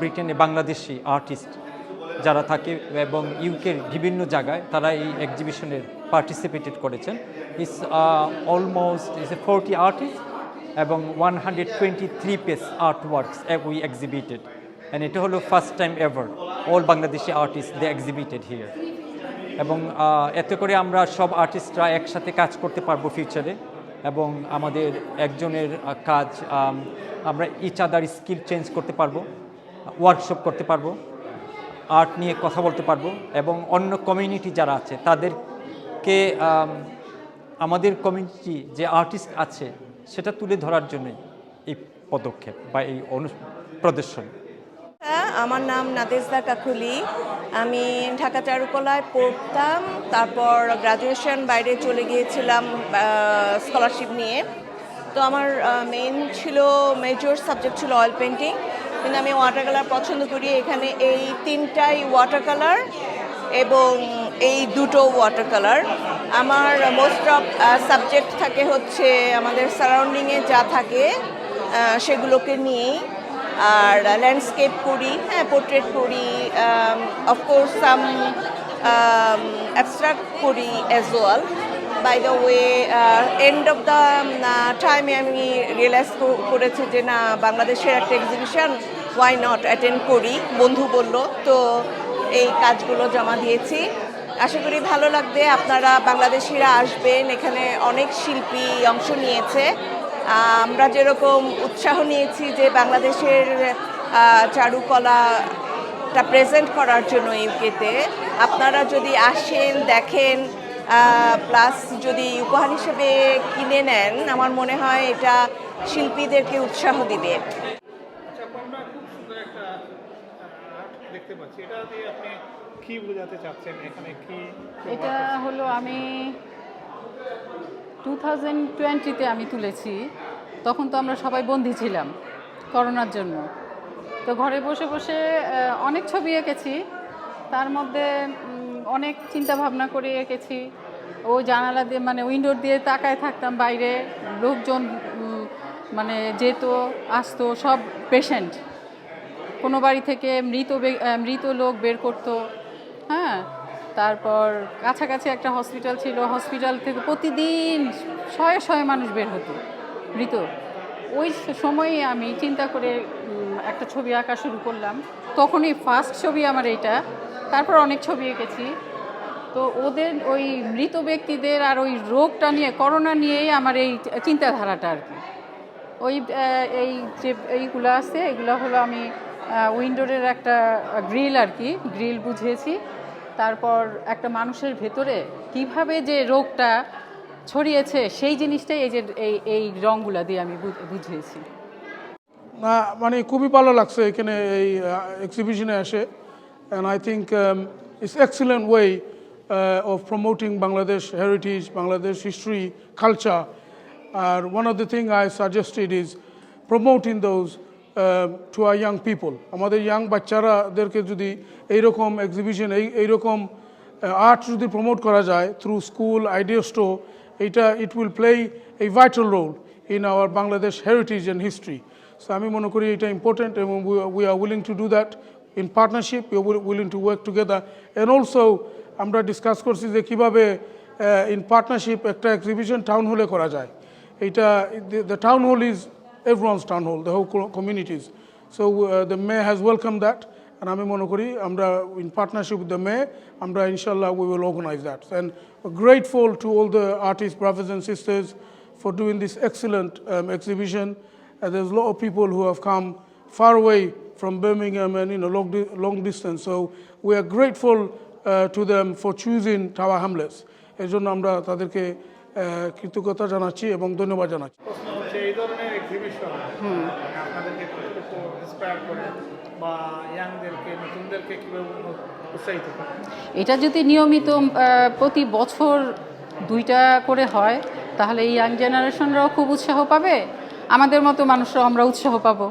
ব্রিটেনে বাংলাদেশি আর্টিস্ট যারা থাকে এবং ইউকের বিভিন্ন জায়গায় তারা এই এক্সিবিশনের পার্টিসিপেটেড করেছেন। Is almost is a forty artist এবং one hundred twenty three piece art works we exhibited and এটা হলো first time ever all Bangladeshi artist they exhibited here এবং এতে করে আমরা সব আর্টিস্টরা একসাথে কাজ করতে পারব ফিউচারে এবং আমাদের একজনের কাজ আমরা ইচ আদার স্কিল চেঞ্জ করতে পারব। ওয়ার্কশপ করতে পারব আর্ট নিয়ে কথা বলতে পারব এবং অন্য কমিউনিটি যারা আছে তাদেরকে আমাদের কমিউনিটি যে আর্টিস্ট আছে সেটা তুলে ধরার জন্যই এই পদক্ষেপ বা এই অনু প্রদর্শন। হ্যাঁ, আমার নাম নাদেজদা কাকুলি। আমি ঢাকা চারুকলায় পড়তাম তারপর গ্রাজুয়েশন বাইরে চলে গিয়েছিলাম স্কলারশিপ নিয়ে। তো আমার মেইন ছিল মেজর সাবজেক্ট ছিল অয়েল পেন্টিং কিন্তু আমি ওয়াটার কালার পছন্দ করি। এখানে এই তিনটাই ওয়াটার কালার এবং এই দুটো ওয়াটার কালার আমার মোস্ট অফ সাবজেক্ট থাকে হচ্ছে আমাদের সারাউন্ডিংয়ে যা থাকে সেগুলোকে নিয়েই। আর ল্যান্ডস্কেপ করি হ্যাঁ পোর্ট্রেট করি অফকোর্স সাম অ্যাবস্ট্রাক্ট করি as well by the way end of the টাইমে আমি রিয়েলাইজ করেছি যে না, বাংলাদেশের একটা এক্সিবিশন ওয়াই নট অ্যাটেন্ড করি? বন্ধু বলল, তো এই কাজগুলো জমা দিয়েছি। আশা করি ভালো লাগবে, আপনারা বাংলাদেশিরা আসবেন, এখানে অনেক শিল্পী অংশ নিয়েছে। আমরা যেরকম উৎসাহ নিয়েছি যে বাংলাদেশের চারুকলাটা প্রেজেন্ট করার জন্য ইউকেতে। আপনারা যদি আসেন, দেখেন প্লাস যদি উপহার হিসেবে কিনে নেন আমার মনে হয় এটা শিল্পীদেরকে উৎসাহ দিবে। আচ্ছা আপু, আমরা খুব সুন্দর একটা আর্ট দেখতে পাচ্ছি। এটা দিয়ে আপনি কি বোঝাতে চাচ্ছেন? এখানে কি এটা হলো আমি টু থাউজেন্ড টোয়েন্টিতে আমি তুলেছি। তখন তো আমরা সবাই বন্দি ছিলাম করোনার জন্য। তো ঘরে বসে বসে অনেক ছবি এঁকেছি। তার মধ্যে অনেক চিন্তা ভাবনা করে এঁকেছি ও জানালা দিয়ে মানে উইন্ডোর দিয়ে তাকায় থাকতাম বাইরে। লোকজন মানে যেত, আসতো, সব পেশেন্ট কোনো বাড়ি থেকে মৃত মৃত লোক বের করতো। হ্যাঁ? তারপর কাছাকাছি একটা হসপিটাল ছিল। হসপিটাল থেকে প্রতিদিন শয়ে শয়ে মানুষ বের হতো, মৃত। ওই সময়ে আমি চিন্তা করে একটা ছবি আঁকা শুরু করলাম। তখনই ফার্স্ট ছবি আমার এইটা। তারপর অনেক ছবি এঁকেছি। তো ওদের ওই মৃত ব্যক্তিদের আর ওই রোগটা নিয়ে, করোনা নিয়েই আমার এই চিন্তাধারাটা আর কি। ওই এই যে এইগুলো আছে, এগুলো হলো আমি উইন্ডোরের একটা গ্রিল আর কি, গ্রিল বুঝিয়েছি। তারপর একটা মানুষের ভেতরে কীভাবে যে রোগটা ছড়িয়েছে, সেই জিনিসটাই এই যে, এই এই রঙগুলা দিয়ে আমি বুঝিয়েছি। না মানে খুবই ভালো লাগছে এখানে এই এক্সিবিশনে এসে। And I think it's excellent way of promoting Bangladesh heritage Bangladesh history culture R one of the thing I suggested is promoting those to our young people আমাদের ইয়াং বাচ্চারাদেরকে যদি এইরকম এক্সিবিশন এই এইরকম আর্ট যদি প্রমোট করা যায় through school idea store এটা it will play a vital role in our Bangladesh heritage and history so আমি মনে করি এটা ইম্পর্টেন্ট এবং we are willing to do that In partnership you willing to work together and also আমরা discuss করছি যে কীভাবে ইন পার্টনারশিপ একটা এক্সিবিশন টাউন হলে করা যায় এটা the town hall is everyone's town hall, the whole co- communities. So uh, the mayor has welcomed that, and আমি মনে করি আমরা in partnership with the mayor, আমরা inshallah we will organize that. And we're grateful to all the artists, brothers and sisters for doing this excellent um, exhibition. And there's a lot of people who have come far away from Birmingham and you know long, di- long distance. So we are grateful uh, to them for choosing Tower Hamlets. এর জন্য আমরা তাদেরকে কৃতজ্ঞতা জানাচ্ছি এবং ধন্যবাদ জানাচ্ছি। এই ধরনের এক্সিবিশন আপনাদেরকে ইন্সপায়ার করে বা ইয়াংদেরকে নতুনদেরকে কীভাবে উৎসাহিত করে? এটা যদি নিয়মিত প্রতি বছর দুইটা করে হয় তাহলে এই ইয়াং জেনারেশনরাও খুব উৎসাহ পাবে। আমাদের মতো মানুষরাও আমরা উৎসাহ পাবো।